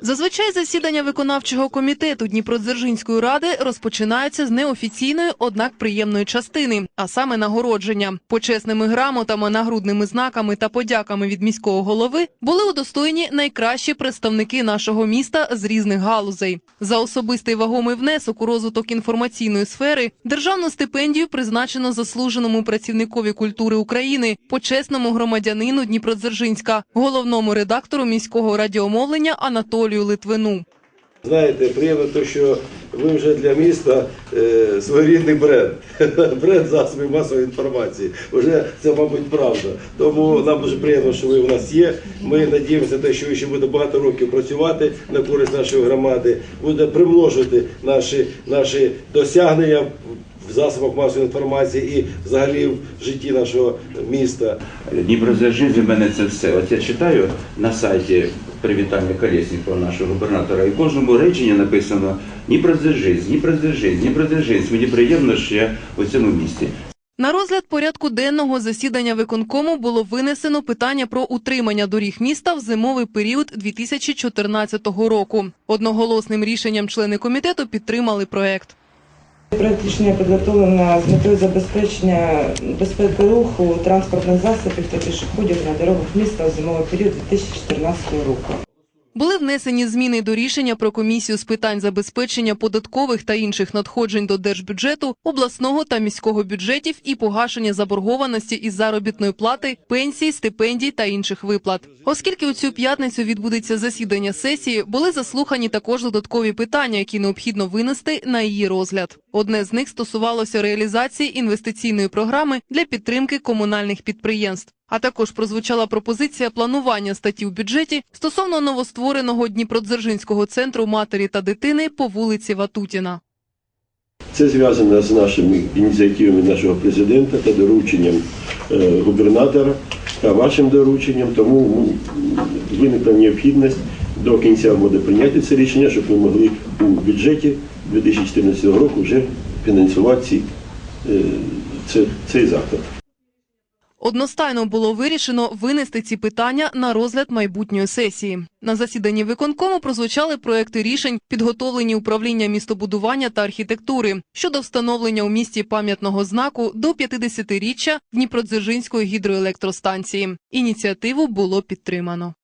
Зазвичай засідання виконавчого комітету Дніпродзержинської ради розпочинаються з неофіційної, однак приємної частини, а саме нагородження. Почесними грамотами, нагрудними знаками та подяками від міського голови були удостоєні найкращі представники нашого міста з різних галузей. За особистий вагомий внесок у розвиток інформаційної сфери державну стипендію призначено заслуженому працівникові культури України, почесному громадянину Дніпродзержинська, головному редактору міського радіомовлення Анатолію Литвину. Знаєте, приємно те, що ви вже для міста е, своєрідний бренд. бренд засобів масової інформації. Вже це, мабуть, правда. Тому нам дуже приємно, що ви у нас є. Ми надіємося, те, що ви ще буде багато років працювати на користь нашої громади, буде примножити наші, наші досягнення в засобах масової інформації і взагалі в житті нашого міста. Дніпродзержинськ для мене це все. От я читаю на сайті привітання Колєснікова, нашого губернатора, і в кожному реченні написано Дніпродзержинськ, Дніпродзержинськ, Дніпродзержинськ. Мені приємно, що я у цьому місті. На розгляд порядку денного засідання виконкому було винесено питання про утримання доріг міста в зимовий період 2014 року. Одноголосним рішенням члени комітету підтримали проект. Проект рішення підготовлено з метою забезпечення безпеки руху транспортних засобів та пішоходів на дорогах міста у зимовий період 2014 року. Були внесені зміни до рішення про комісію з питань забезпечення податкових та інших надходжень до держбюджету, обласного та міського бюджетів і погашення заборгованості із заробітної плати, пенсій, стипендій та інших виплат. Оскільки у цю п'ятницю відбудеться засідання сесії, були заслухані також додаткові питання, які необхідно винести на її розгляд. Одне з них стосувалося реалізації інвестиційної програми для підтримки комунальних підприємств. А також прозвучала пропозиція планування статті в бюджеті стосовно новоствореного Дніпродзержинського центру матері та дитини по вулиці Ватутіна. Це зв'язано з нашими ініціативами нашого президента та дорученням е, губернатора та вашим дорученням. Тому ну, виникла необхідність до кінця буде прийняти це рішення, щоб ми могли у бюджеті 2014 року вже фінансувати е, це- цей заклад. Одностайно було вирішено винести ці питання на розгляд майбутньої сесії. На засіданні виконкому прозвучали проекти рішень, підготовлені управління містобудування та архітектури щодо встановлення у місті пам'ятного знаку до 50-річчя Дніпродзержинської гідроелектростанції. Ініціативу було підтримано.